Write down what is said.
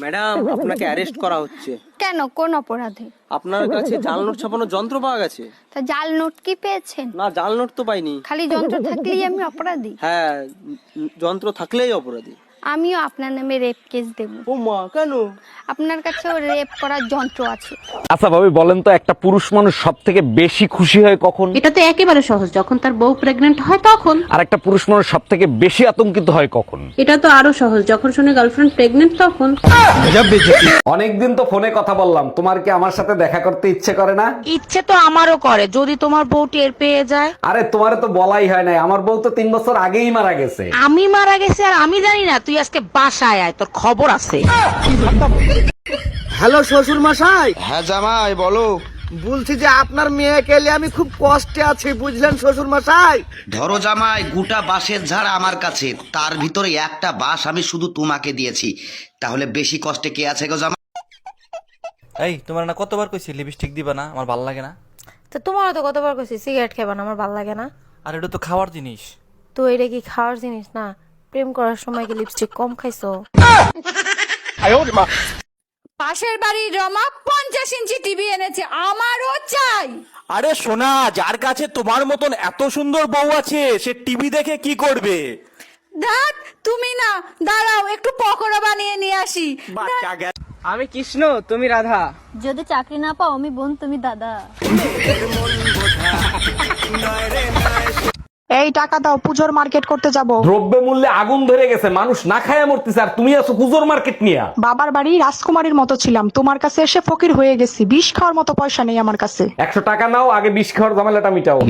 Madam আপনাকে arrest করা হচ্ছে। কেন? কোন অপরাধে? আপনার কাছে জাল নোট ছাপানোর যন্ত্র পাওয়া গেছে? তা জাল নোট কি পেয়েছেন? না জাল নোট তো পাইনি। খালি যন্ত্র থাকলেই আমি অপরাধী? হ্যাঁ যন্ত্র থাকলেই অপরাধী। আমিও আপনার নামে রেপ কেস দেব। ও মা কেন? আপনার কাছেও রেপ করার যন্ত্র আছে। আচ্ছা ভাবি বলেন তো একটা পুরুষ মানুষ সব থেকে বেশি খুশি হয় কখন? এটা তো একেবারে সহজ যখন তার বউ প্রেগনেন্ট হয় তখন। আর একটা পুরুষ মানুষ সব থেকে বেশি আতঙ্কিত হয় কখন? এটা তো আরও সহজ যখন শুনে গার্লফ্রেন্ড প্রেগনেন্ট তখন। অনেকদিন তো ফোনে কথা বললাম তোমার কি আমার সাথে দেখা করতে ইচ্ছে করে না? ইচ্ছে তো আমারও করে যদি তোমার বউ টের পেয়ে যায়। আরে তোমার তো বলাই হয় নাই আমার বউ তো তিন বছর আগেই মারা গেছে। আমি মারা গেছি আর আমি জানি না তুই আজকে বাসায় আয় তোর খবর আছে। হ্যালো শ্বশুর মশাই। হ্যাঁ জামাই বলো। বলছি যে আপনার মেয়েকে নিয়ে আমি খুব কষ্টে আছি বুঝলেন শ্বশুর মশাই? ধরো জামাই গোটা বাঁশের ঝাড় আমার কাছে। তার ভিতরে একটা বাঁশ আমি শুধু তোমাকে দিয়েছি। তাহলে বেশি কষ্টে কে আছে গো জামাই? এই তোমার না কতবার কইছি লিপস্টিক দিবা না আমার ভালো লাগে না? তো তোমারও তো কতবার কইছি সিগারেট খাবা না আমার ভালো লাগে না। আর এটা তো খাওয়ার জিনিস। তো এটা কি খাওয়ার জিনিস? না। প্রেম করার সময় কি লিপস্টিক কম খাইছো? পাশের বাড়ির রমা পঞ্চাশ ইঞ্চি টিভি এনেছে আমারও চাই। আরে সোনা যার কাছে তোমার মতন এত সুন্দর বউ আছে সে টিভি দেখে কি করবে? তুমি না দাঁড়াও একটু পকোড়া বানিয়ে নিয়ে আসি। আমি কৃষ্ণ তুমি রাধা। যদি চাকরি না পাও আমি বোন তুমি দাদা। এই টাকা দাও পুজোর মার্কেট করতে যাব। দ্রব্য মূল্যে আগুন ধরে গেছে মানুষ না খায় মরতে স্যার তুমি আছো পুজোর মার্কেট নিয়ে। বাবার বাড়ি রাজকুমারীর মতো ছিলাম তোমার কাছে এসে ফকির হয়ে গেছি বিষ খাওয়ার মতো পয়সা নেই আমার কাছে। একশো টাকা নাও আগে বিষ খাওয়ার ঝামেলাটা মিটাও।